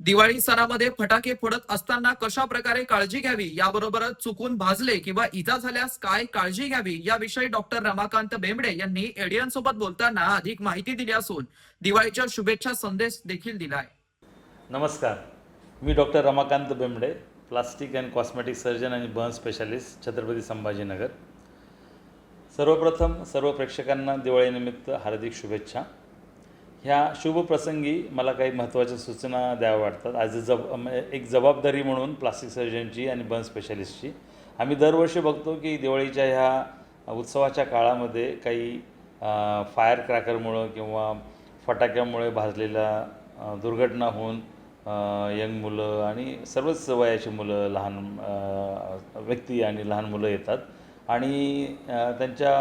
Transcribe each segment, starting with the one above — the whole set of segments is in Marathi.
दिवाळी सणामध्ये फटाके फोडत असताना कशा प्रकारे काळजी घ्यावी याबरोबरच चुकून भाजले किंवा इजा झाल्यास काय काळजी घ्यावी याविषयी डॉक्टर रमाकांत बेंबडे यांनी एडियन सोबत बोलताना अधिक माहिती दिली असून दिवाळीच्या शुभेच्छा संदेश देखील दिलाय. नमस्कार. मी doctor Ramakant Bembde plastic and cosmetic surgeon आणि बर्न स्पेशालिस्ट छत्रपती संभाजीनगर. सर्वप्रथम सर्व प्रेक्षकांना दिवाळीनिमित्त हार्दिक शुभेच्छा. ह्या शुभ प्रसंगी मला काही महत्त्वाच्या सूचना द्याव्या वाटतात. ॲज अ जब एक जबाबदारी म्हणून प्लास्टिक सर्जनची आणि बर्न स्पेशालिस्टची आम्ही दरवर्षी बघतो की दिवाळीच्या ह्या उत्सवाच्या काळामध्ये काही फायर क्रॅकरमुळं किंवा फटाक्यामुळे भाजलेल्या दुर्घटना होऊन यंग मुलं आणि सर्वच वयाची मुलं लहान व्यक्ती आणि लहान मुलं येतात. आणि त्यांच्या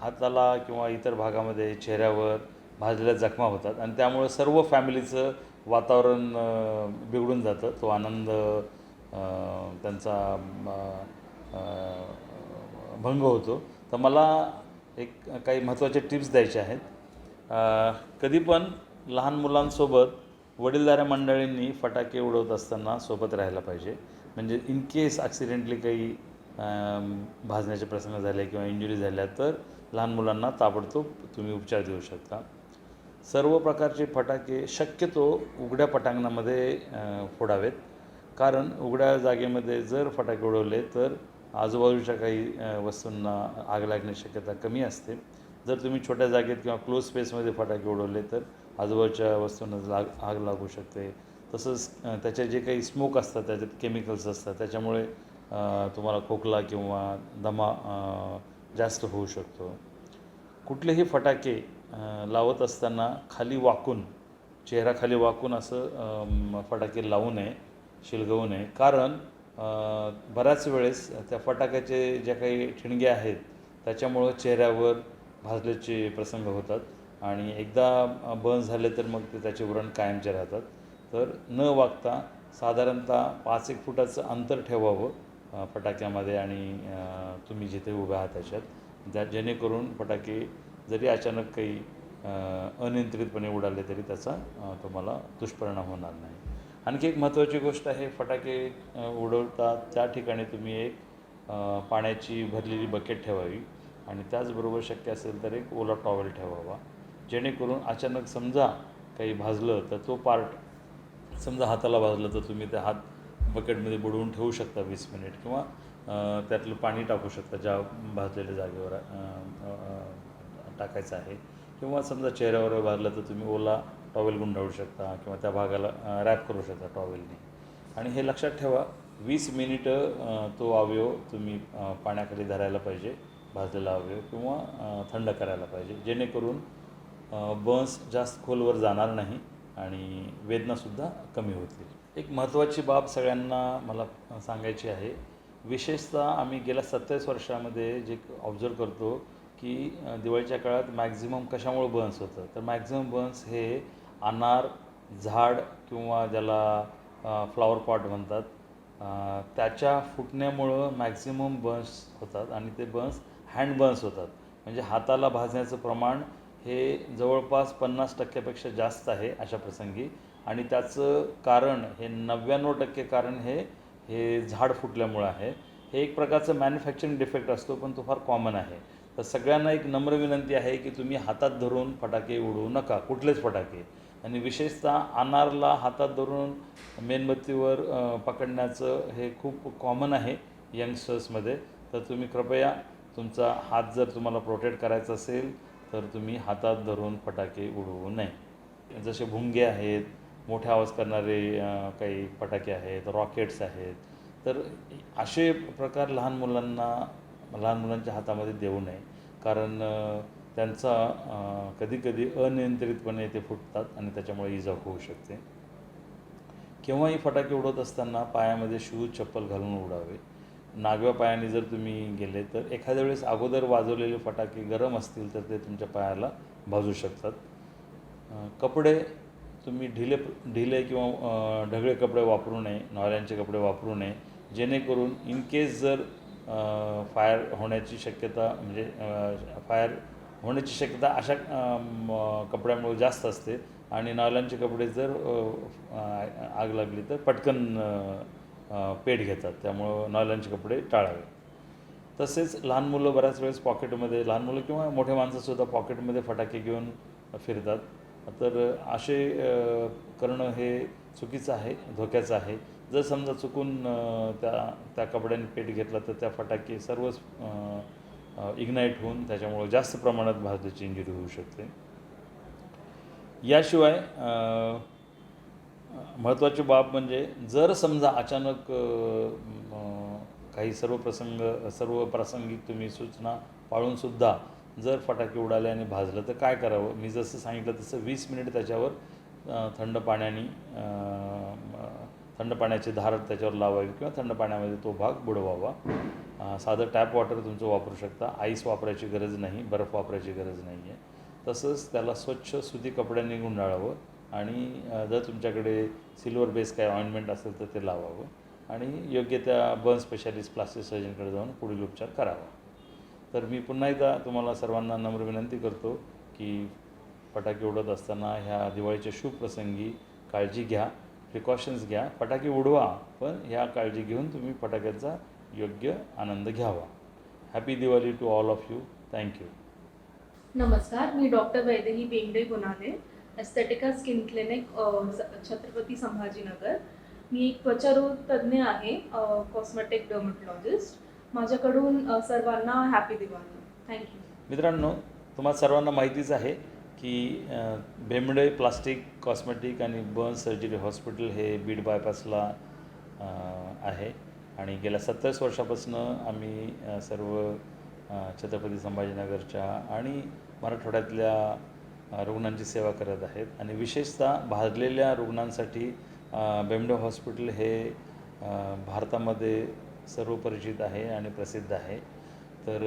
हाताला किंवा इतर भागामध्ये चेहऱ्यावर भाजलेल्या जखमा होतात आणि त्यामुळं सर्व फॅमिलीचं वातावरण बिघडून जातं. तो आनंद त्यांचा भंग होतो. तर मला एक काही महत्त्वाचे टिप्स द्यायचे आहेत. कधी पण लहान मुलांसोबत वडीलधाऱ्या मंडळींनी फटाके उडवत असताना सोबत राहायला पाहिजे. म्हणजे इन केस ॲक्सिडेंटली काही भाजण्याचे प्रसंग झाले किंवा इंजुरी झाल्या तर लहान मुलांना ताबडतोब तुम्ही उपचार देऊ शकता. सर्व प्रकारचे फटाके शक्यतो उघड्या पटांगणामध्ये फोडावेत. कारण उघड्या जागेमध्ये जर फटाके उडवले तर आजूबाजूच्या काही वस्तूंना आग लागण्याची शक्यता कमी असते. जर तुम्ही छोट्या जागेत किंवा क्लोज स्पेसमध्ये फटाके उडवले तर आजूबाजूच्या वस्तूंना लाग आग लागू शकते. तसंच त्याचे जे काही स्मोक असतात त्याच्यात केमिकल्स असतात त्याच्यामुळे तुम्हाला खोकला किंवा दमा जास्त होऊ शकतो. कुठलेही फटाके लावत असताना खाली वाकून चेहरा खाली वाकून असं फटाके लावू नये शिलगवू नये. कारण बऱ्याच वेळेस त्या फटाक्याचे ज्या काही ठिणग्या आहेत त्याच्यामुळं चेहऱ्यावर भाजल्याचे प्रसंग होतात आणि एकदा बर्न झाले तर मग ते त्याचे व्रण कायमचे राहतात. तर न वागता साधारणतः पाच एक फुटाचं अंतर ठेवावं फटाक्यामध्ये आणि तुम्ही जिथे उभे आहात त्याच्यात ज्या जेणेकरून फटाके जरी अचानक काही अनियंत्रितपणे उडाले तरी त्याचा तुम्हाला दुष्परिणाम होणार नाही. आणखी एक महत्त्वाची गोष्ट आहे फटाके उडवतात. त्या ठिकाणी तुम्ही एक पाण्याची भरलेली बकेट ठेवावी आणि त्याचबरोबर शक्य असेल तर एक ओला टॉवेल ठेवावा. जेणेकरून अचानक समजा काही भाजलं तर तो पार्ट समजा हाताला भाजलं तर तुम्ही त्या हात बकेटमध्ये बुडवून ठेवू शकता वीस मिनिट किंवा त्यातलं पाणी टाकू शकता ज्या भाजलेल्या जागेवर टाकायचं आहे. किंवा समजा चेहऱ्यावर भाजलं तर तुम्ही ओला टॉवेल गुंडाळू शकता किंवा त्या भागाला रॅप करू शकता टॉवेलने आणि हे लक्षात ठेवा वीस मिनिटं तो अवयव तुम्ही पाण्याखाली धरायला पाहिजे भाजलेला अवयव किंवा थंड करायला पाहिजे. जेणेकरून बर्न्स जास्त खोलवर जाणार नाही आणि वेदनासुद्धा कमी होतील. एक महत्त्वाची बाब सगळ्यांना मला सांगायची आहे. विशेषतः आम्ही गेल्या सत्तावीस वर्षामध्ये जे ऑब्झर्व करतो की दिवाळीच्या काळात मॅक्झिमम कशामुळे बर्न्स होतं? तर मॅक्झिमम बर्न्स हे अनार झाड किंवा ज्याला फ्लॉवर पॉट म्हणतात त्याच्या फुटण्यामुळं मॅक्झिमम बर्न्स होतात आणि ते बर्न्स हँड बर्न्स होतात. म्हणजे हाताला भाजण्याचं प्रमाण हे जवळपास पन्नास टक्क्यापेक्षा जास्त आहे अशा प्रसंगी. आणि त्याचं कारण हे नव्याण्णव टक्के कारण हे हे झाड फुटल्यामुळं आहे. हे एक प्रकारचं मॅन्युफॅक्चरिंग डिफेक्ट असतो पण तो फार कॉमन आहे. तर सगळ्यांना एक नम्र विनंती आहे की तुम्ही हातात धरून फटाके उडवू नका कुठलेच फटाके. आणि विशेषतः अनारला हातात धरून मेणबत्तीवर पकडण्याचं हे खूप कॉमन आहे यंगस्टर्समध्ये तर तुम्ही कृपया तुमचा हात जर तुम्हाला प्रोटेक्ट करायचा असेल तर तुम्ही हातात धरून फटाके उडवू नये. जसे भुंगे आहेत मोठे आवाज करणारे काही फटाके आहेत रॉकेट्स आहेत. तर असे प्रकार लहान मुलांना लहान मुलांच्या हातामध्ये देऊ नये. कारण त्यांचा कधीकधी अनियंत्रितपणे ते फुटतात आणि त्याच्यामुळे इजा होऊ शकते. केव्हाही फटाके उडवत असताना पायामध्ये शूज चप्पल घालून उडावे. नागव्या पायाने जर तुम्ही गेले तर एखाद्या वेळेस अगोदर वाजवलेले फटाके गरम असतील तर ते तुमच्या पायाला भाजू शकतात. कपडे तुम्ही ढिले ढिले किंवा ढगळे कपडे वापरू नये नॉऱ्यांचे कपडे वापरू नये. जेणेकरून इन केस जर फायर होण्याची शक्यता म्हणजे फायर होण्याची शक्यता अशा कपड्यामुळे जास्त असते. आणि नायलॉनचे कपडे जर आग लागली तर पटकन पेट घेतात. त्यामुळं नॉयलॉनचे कपडे टाळावे. तसेच लहान मुलं बऱ्याच वेळेस पॉकेटमध्ये लहान मुलं किंवा मोठे माणसंसुद्धा पॉकेटमध्ये फटाके घेऊन फिरतात. तर असे करणं हे चुकीचं आहे धोक्याचं आहे. जर समजा चुकून त्या त्या कपड्याने पेट घेतला तर त्या फटाके सर्वच इग्नाईट होऊन त्याच्यामुळं जास्त प्रमाणात भारताची इंजुरी होऊ शकते. याशिवाय महत्त्वाची बाब म्हणजे जर समजा अचानक काही सर्व प्रसंग सर्व प्रासंगिक तुम्ही सूचना पाळूनसुद्धा जर फटाके उडाले आणि भाजलं तर काय करावं? मी जसं सांगितलं तसं वीस मिनिट त्याच्यावर थंड पाण्याने थंड पाण्याची धार त्याच्यावर लावावी किंवा थंड पाण्यामध्ये तो भाग बुडवावा. साधं टॅप वॉटर तुमचं वापरू शकता. आईस वापरायची गरज नाही बर्फ वापरायची गरज नाही आहे तसंच त्याला स्वच्छ सुती कपड्यांनी गुंडाळावं आणि जर तुमच्याकडे सिल्वर बेस काय ऑइंटमेंट असेल तर ते लावावं आणि योग्य त्या बर्न स्पेशालिस्ट प्लास्टिक सर्जनकडे जाऊन पुढील उपचार करावा. तर मी पुन्हा एकदा तुम्हाला सर्वांना नम्र विनंती करतो की फटाके उडत असताना ह्या दिवाळीच्या शुभ प्रसंगी काळजी घ्या प्रिकॉशन्स घ्या फटाके उडवा पण ह्या काळजी घेऊन तुम्ही फटाक्याचा योग्य आनंद घ्यावा. Happy Diwali to all of you thank you नमस्कार मी doctor Vaidehi Bengde Gunhane Aesthetica skin clinic Chhatrapati Sambhajinagar. मी एक त्वचारोग तज्ज्ञ आहे कॉस्मेटिक डर्मटॉलॉजिस्ट माझ्याकडून सर्वांना हॅपी दिवाळी थँक्यू मित्रांनो तुम्हाला सर्वांना माहितीच आहे की अ, प्लास्टिक कॉस्मेटिक आणि बर्न सर्जरी हॉस्पिटल हे बीड बायपासला आहे. आणि गेल्या सत्तावीस वर्षापासून आम्ही सर्व छत्रपती संभाजीनगरच्या आणि मराठवाड्यातल्या रुग्णांची सेवा करत आहेत. आणि विशेषतः भाजलेल्या रुग्णांसाठी बेमडे हॉस्पिटल हे भारतामध्ये सर्वपरिचित आहे आणि प्रसिद्ध आहे. तर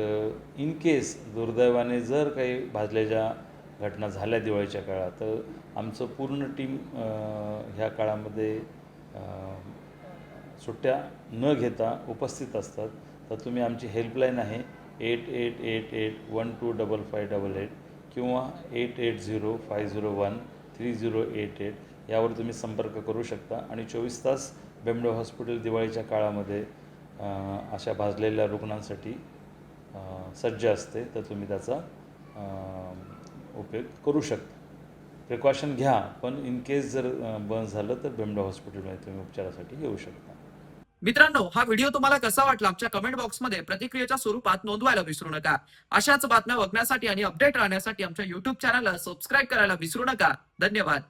इन केस दुर्दैवाने जर काही भाजल्याच्या घटना झाल्या दिवाळीच्या काळात. तर आमचं पूर्ण टीम ह्या काळामध्ये सुट्ट्या न घेता उपस्थित असतात. तर तुम्ही आमची हेल्पलाईन आहे eight eight eight eight one two double five double eight किंवा eight eight zero five zero one three zero eight eight यावर तुम्ही संपर्क करू शकता. आणि चोवीस तास बेंबडे हॉस्पिटल दिवाळीच्या काळामध्ये अशा भाजलेल्या रुग्णांसाठी सज्ज असते. तर तुम्ही त्याचा उपयोग करू शकता. प्रिकॉशन घ्या पण इन केस जर बंद झालं तर बेमडा हॉस्पिटलमध्ये तुम्ही उपचारासाठी येऊ शकता. मित्रांनो हा व्हिडिओ तुम्हाला कसा वाटला? आमच्या कमेंट बॉक्समध्ये प्रतिक्रियेच्या स्वरूपात नोंदवायला विसरू नका. अशाच बातम्या बघण्यासाठी आणि अपडेट राहण्यासाठी आमच्या युट्यूब चॅनलला सबस्क्राईब करायला विसरू नका. धन्यवाद.